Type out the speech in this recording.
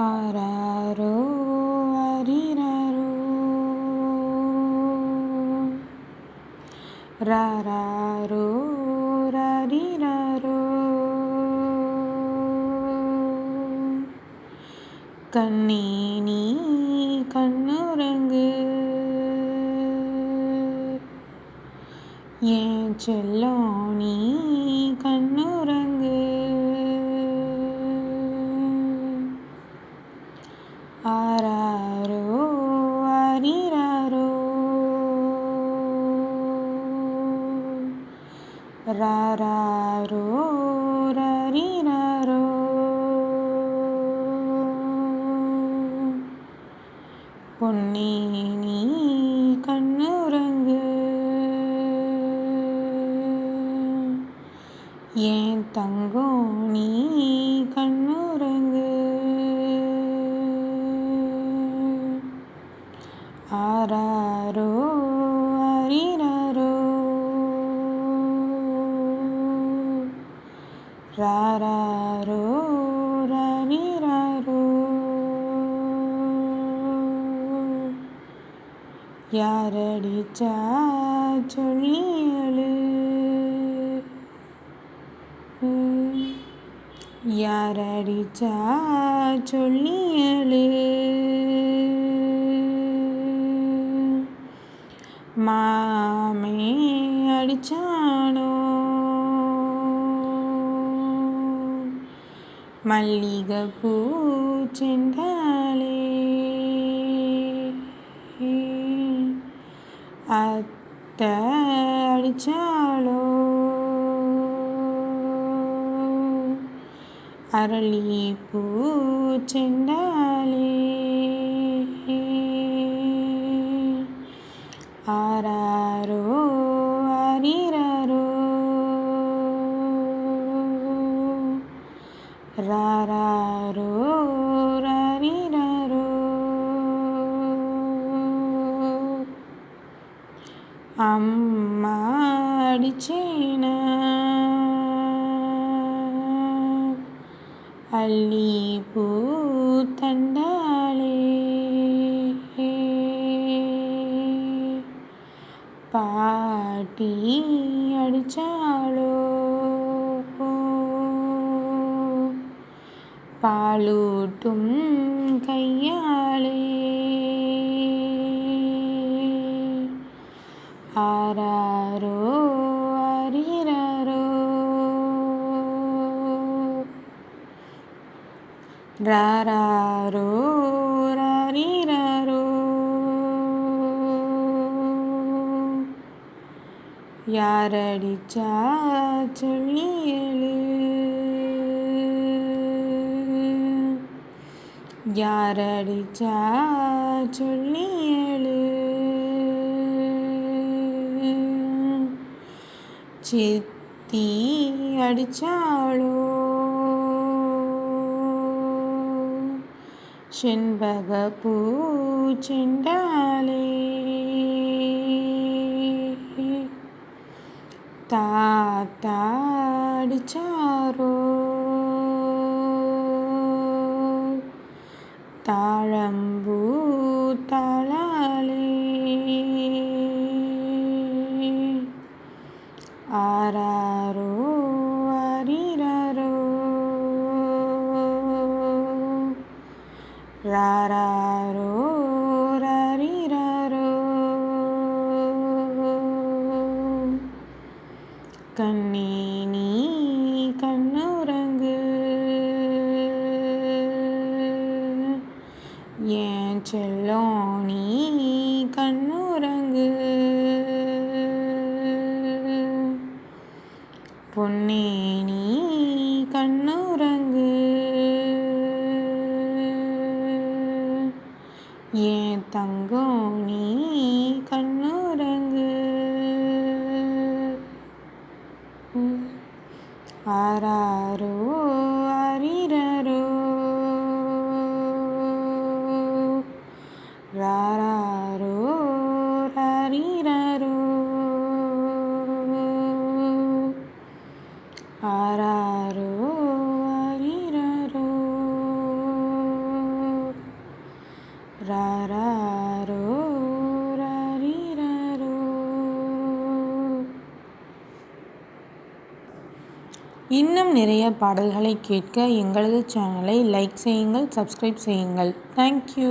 ஆராரோ அரிராரோ. ராராரோ ரரிராரோ. கண்ணே நீ கண்ணுறங்கு. ஏன் செல்லோ நீ ராராரோ ரரிராரோ பொன்னே நீ கண்ணுறங்கு. ஏன் தங்கும் ராராரோ ரரிராரோ யாரடிச்சா சொல்லியலு யாரடிச்சா சொல்லியலு மாமே அடிச்சானோ மல்லிகைப்பூ செண்டாலே அத்தை அடிச்சாலோ அரளிப்பூ செண்டாலே ஆராரோ റാറാറോ റാറിറാറോ അമ്മ അടിച്ചേണ അല്ലി പൂത്തണ്ടാളേ. പാട്ടി അടിച്ച பாலூட்டும் கையாளே ஆராரோ அரிராரோ ராராரோ ரரிராரோ யாரடிச்சா சொல்லியலு யாரடிச்சா சொல்லி எழு சித்தி அடிச்சாளோ. செண்பக பூ செண்டாலே தாத்தா அடிச்சாரோ. தாழம்பூ தாளாலே ஆராரோ அரிராரோ ராராரோ ரரிராரோ கண்ணே கண்ணுறங்கு பொன்னே நீ கண்ணுறங்கு ஏன் தங்கம் நீ கண்ணுறங்கு ஆராரோ அரிராரோ. இன்னும் நிறைய பாடல்களை கேட்க எங்களது சேனலை லைக் செய்யுங்கள் சப்ஸ்கிரைப் செய்யுங்கள். தேங்க்யூ